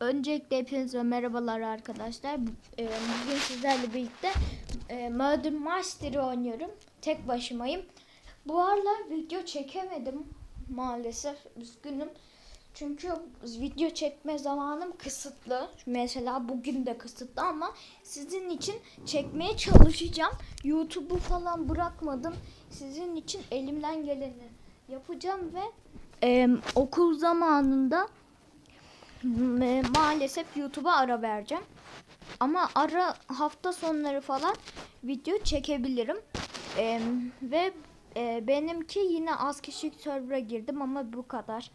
Öncelikle hepinize merhabalar arkadaşlar. E, Bugün sizlerle birlikte e, Murder Master'ı oynuyorum. Tek başımayım. Bu aralar video çekemedim maalesef. Üzgünüm. Çünkü video çekme zamanım kısıtlı. Mesela bugün de kısıtlı ama sizin için çekmeye çalışacağım. YouTube'u falan bırakmadım. Sizin için elimden geleni yapacağım ve e, okul zamanında maalesef YouTube'a ara vereceğim. Ama ara hafta sonları falan video çekebilirim. Ee, ve e, benimki yine az kişilik server'a girdim ama bu kadar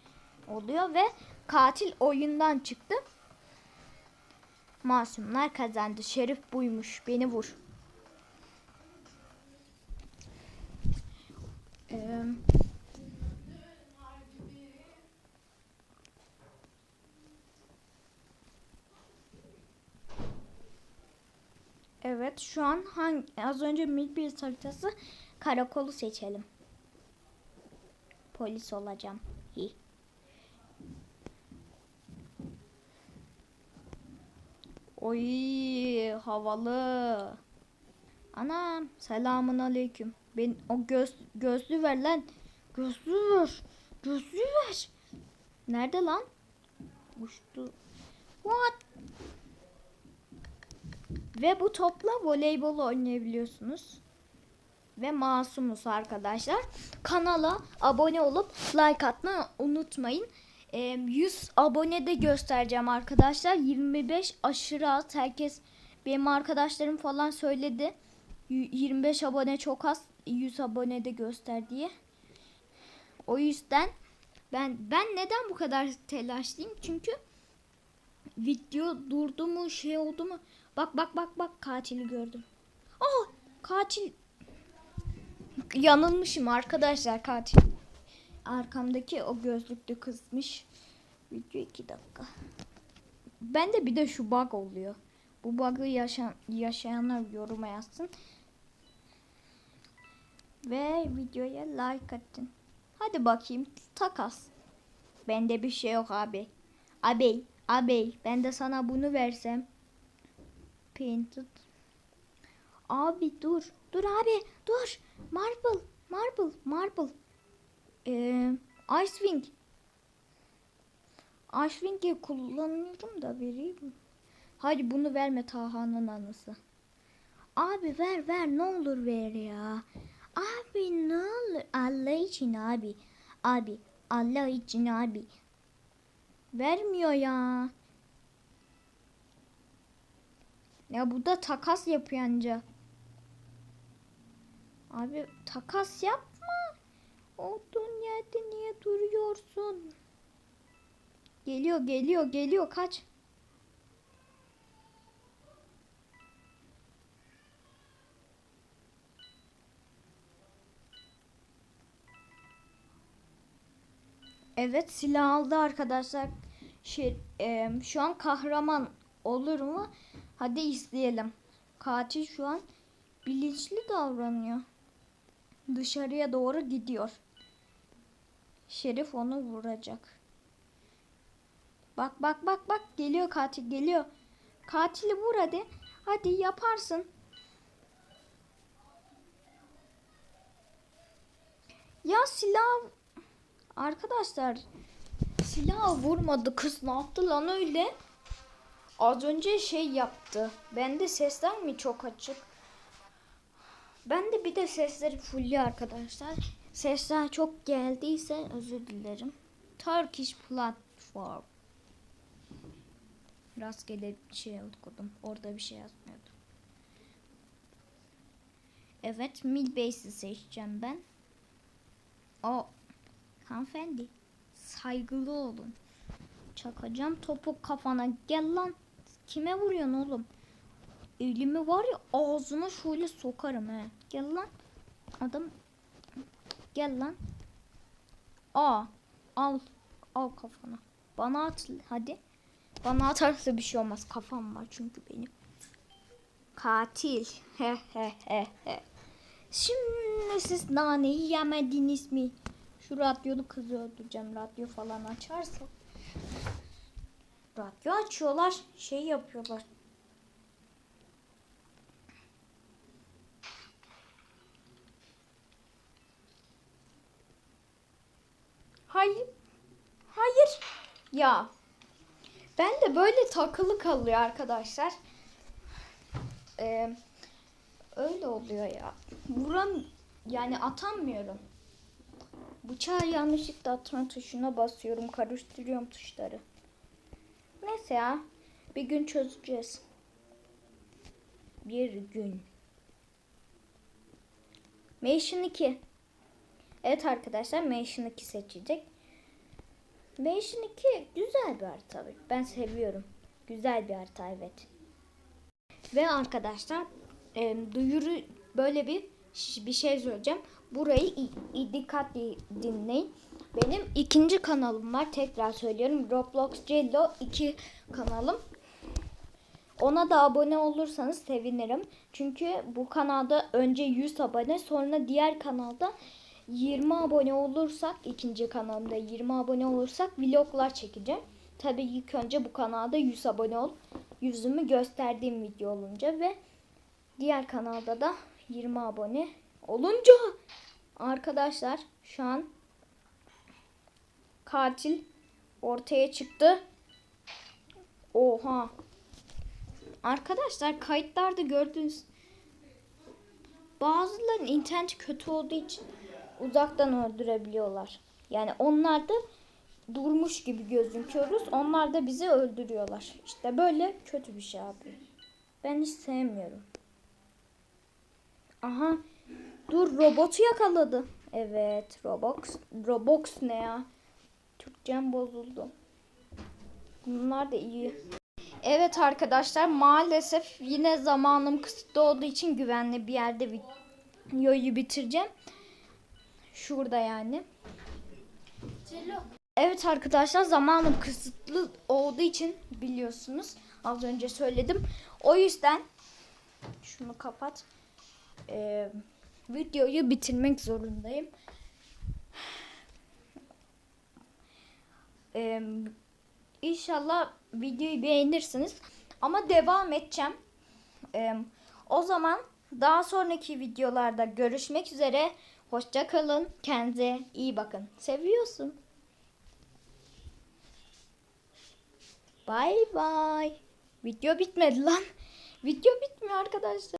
oluyor ve katil oyundan çıktı. Masumlar kazandı. Şerif buymuş. Beni vur. Ee, Evet şu an hangi, az önce Milbir haritası karakolu seçelim. Polis olacağım. Hi. Oy havalı. Anam selamun aleyküm. Ben o göz gözlü ver lan. Gözlü ver. Gözlü ver. Nerede lan? Uçtu. What? Ve bu topla voleybol oynayabiliyorsunuz. Ve masumuz arkadaşlar. Kanala abone olup like atmayı unutmayın. Ee, 100 abone de göstereceğim arkadaşlar. 25 aşırı az. Herkes benim arkadaşlarım falan söyledi. Y- 25 abone çok az. 100 abone de göster diye. O yüzden ben ben neden bu kadar telaşlıyım? Çünkü video durdu mu şey oldu mu? Bak bak bak bak katili gördüm. Aa katil. Yanılmışım arkadaşlar katil. Arkamdaki o gözlüklü kızmış. Video 2 dakika. Ben de bir de şu bug oluyor. Bu bug'ı yaşayan, yaşayanlar yoruma yazsın. Ve videoya like atın. Hadi bakayım takas. Bende bir şey yok abi. Abi, abi ben de sana bunu versem. Painted. Abi dur. Dur abi dur. Marble. Marble. Marble. Ee, Icewing. Icewing'i kullanıyorum da vereyim. Hadi bunu verme Taha'nın anısı. Abi ver ver ne olur ver ya. Abi ne olur Allah için abi. Abi Allah için abi. Vermiyor ya. Ya bu da takas yapıyor anca. Abi takas yapma. Olduğun yerde niye duruyorsun? Geliyor geliyor geliyor kaç. Evet silah aldı arkadaşlar. Şey, e, şu an kahraman olur mu? Hadi izleyelim. Katil şu an bilinçli davranıyor. Dışarıya doğru gidiyor. Şerif onu vuracak. Bak bak bak bak geliyor katil geliyor. Katili vur hadi. Hadi yaparsın. Ya silah Arkadaşlar silah vurmadı kız ne yaptı lan öyle? Az önce şey yaptı. Bende sesler mi çok açık? Ben de bir de sesleri fulli arkadaşlar. Sesler çok geldiyse özür dilerim. Turkish platform. Rastgele bir şey okudum. Orada bir şey yazmıyordu. Evet, Milbase'i seçeceğim ben. O Hanımefendi saygılı olun. Çakacağım topu kafana. Gel lan. Kime vuruyorsun oğlum? Elimi var ya ağzına şöyle sokarım he. Gel lan. Adam. Gel lan. Aa. Al. Al kafana. Bana at hadi. Bana atarsa bir şey olmaz. Kafam var çünkü benim. Katil. He he he he. Şimdi siz naneyi yemediniz mi? Şu radyolu kızı öldüreceğim. Radyo falan açarsa. Radyo açıyorlar. Şey yapıyorlar. Hayır. Hayır. Ya. Ben de böyle takılı kalıyor arkadaşlar. Ee, öyle oluyor ya. Vuram yani atamıyorum. Bıçağı yanlışlıkla atma tuşuna basıyorum. Karıştırıyorum tuşları. Neyse ya. Bir gün çözeceğiz. Bir gün. Mansion 2. Evet arkadaşlar Mansion 2 seçecek. Mansion 2 güzel bir harita. Ben seviyorum. Güzel bir harita evet. Ve arkadaşlar e, duyuru böyle bir bir şey söyleyeceğim. Burayı dikkatli dinleyin. Benim ikinci kanalım var. Tekrar söylüyorum. Roblox Cello 2 kanalım. Ona da abone olursanız sevinirim. Çünkü bu kanalda önce 100 abone sonra diğer kanalda 20 abone olursak ikinci kanalımda 20 abone olursak vloglar çekeceğim. Tabii ilk önce bu kanalda 100 abone ol. Yüzümü gösterdiğim video olunca ve diğer kanalda da 20 abone olunca arkadaşlar şu an katil ortaya çıktı. Oha. Arkadaşlar kayıtlarda gördüğünüz bazıların interneti kötü olduğu için uzaktan öldürebiliyorlar. Yani onlar da durmuş gibi gözüküyoruz. Onlar da bizi öldürüyorlar. İşte böyle kötü bir şey abi. Ben hiç sevmiyorum. Aha. Dur robotu yakaladı. Evet Roblox. Roblox ne ya? Türkçem bozuldu. Bunlar da iyi. Evet arkadaşlar maalesef yine zamanım kısıtlı olduğu için güvenli bir yerde videoyu bitireceğim. Şurada yani. Evet arkadaşlar zamanım kısıtlı olduğu için biliyorsunuz az önce söyledim. O yüzden şunu kapat. Ee, videoyu bitirmek zorundayım. Ee, İnşallah videoyu beğenirsiniz. Ama devam edeceğim. Ee, o zaman daha sonraki videolarda görüşmek üzere. Hoşça kalın. Kendinize iyi bakın. Seviyorsun. Bay bay. Video bitmedi lan. Video bitmiyor arkadaşlar.